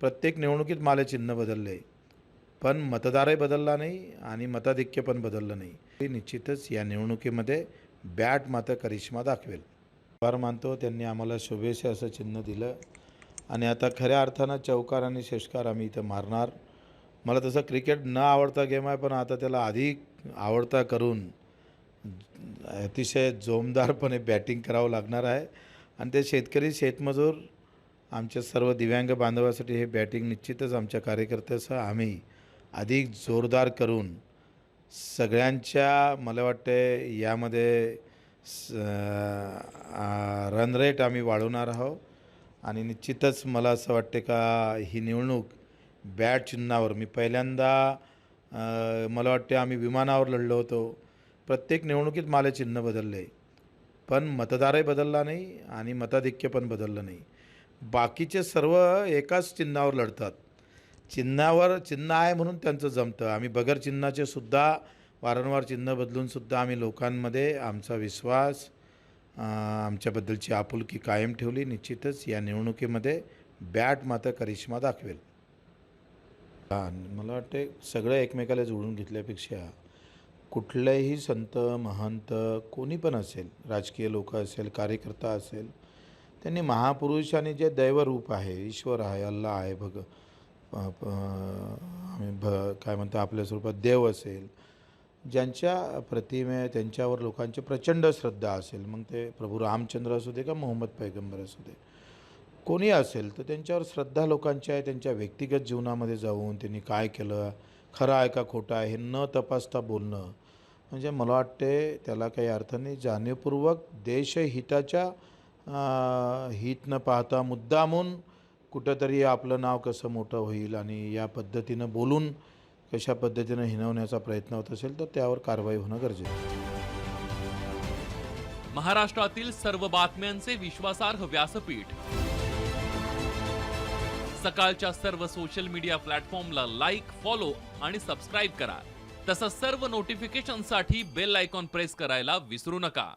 प्रत्येक निवडणुकीत माले चिन्ह बदलले. पण मतदारही बदलला नाही आणि मताधिक्य पण बदललं नाही. ते निश्चितच या निवडणुकीमध्ये बॅट मात्र करिश्मा दाखवेल. फार मानतो. त्यांनी आम्हाला शुभेच्छा असं चिन्ह दिलं. आणि आता खऱ्या अर्थानं चौकार आणि षटकार आम्ही इथं मारणार. मला तसं क्रिकेट न आवडता गेम आहे पण आता त्याला अधिक आवडता करून अतिशय जोमदारपणे बॅटिंग करावं लागणार आहे. आणि ते शेतकरी शेतमजूर आमच्या सर्व दिव्यांग बांधवासाठी हे बॅटिंग निश्चितच आमच्या कार्यकर्त्यासह आम्ही अधिक जोरदार करून सगळ्यांच्या मला वाटते यामध्ये स रन रेट आम्ही वाढवणार आहोत. आणि निश्चितच मला असं वाटते का ही निवडणूक बॅट चिन्हावर मी पहिल्यांदा मला वाटते आम्ही विमानावर लढलो होतो. प्रत्येक निवडणुकीत मला चिन्ह बदलले. पण मतदारही बदलला नाही आणि मताधिक्य पण बदललं नाही. बाकीचे सर्व एकाच चिन्हावर लढतात. चिन्हावर चिन्ह आहे म्हणून त्यांचं जमतं. आम्ही बगर चिन्हाचे सुद्धा वारंवार चिन्ह बदलूनसुद्धा आम्ही लोकांमध्ये आमचा विश्वास आमच्याबद्दलची आपुलकी कायम ठेवली. निश्चितच या निवडणुकीमध्ये बॅट मात्र करिश्मा दाखवेल. मला वाटते सगळं एकमेकाला जोडून घेतल्यापेक्षा कुठलेही संत महंत कोणी पण असेल राजकीय लोक असेल कार्यकर्ता असेल त्यांनी महापुरुष आणि जे दैवरूप आहे ईश्वर आहे अल्ला आहे भग आम्ही भ काय म्हणतो आपल्या स्वरूपात देव असेल ज्यांच्या प्रतिमे त्यांच्यावर लोकांची प्रचंड श्रद्धा असेल मग ते प्रभू रामचंद्र असू दे का मोहम्मद पैगंबर असू दे कोणी असेल तर त्यांच्यावर श्रद्धा लोकांची आहे त्यांच्या व्यक्तिगत जीवनामध्ये जाऊन त्यांनी काय केलं खरं आहे का खोटं आहे हे न तपासता बोलणं म्हणजे मला वाटते त्याला काही अर्थ नाही. जाणीवपूर्वक देशहिताच्या हित न पाहता मुद्दामून कुठंतरी आपलं नाव कसं मोठं होईल आणि या पद्धतीनं बोलून कशा पद्धतीनं हिनवण्याचा प्रयत्न होत असेल तर त्यावर कारवाई होणं गरजेचं महाराष्ट्रातील सर्व बातम्यांचे विश्वासार्ह व्यासपीठ. सकाळच्या सर्व सोशल मीडिया प्लॅटफॉर्मला लाईक फॉलो आणि सबस्क्राईब करा. तसंच सर्व नोटिफिकेशनसाठी बेल आयकॉन प्रेस करायला विसरू नका.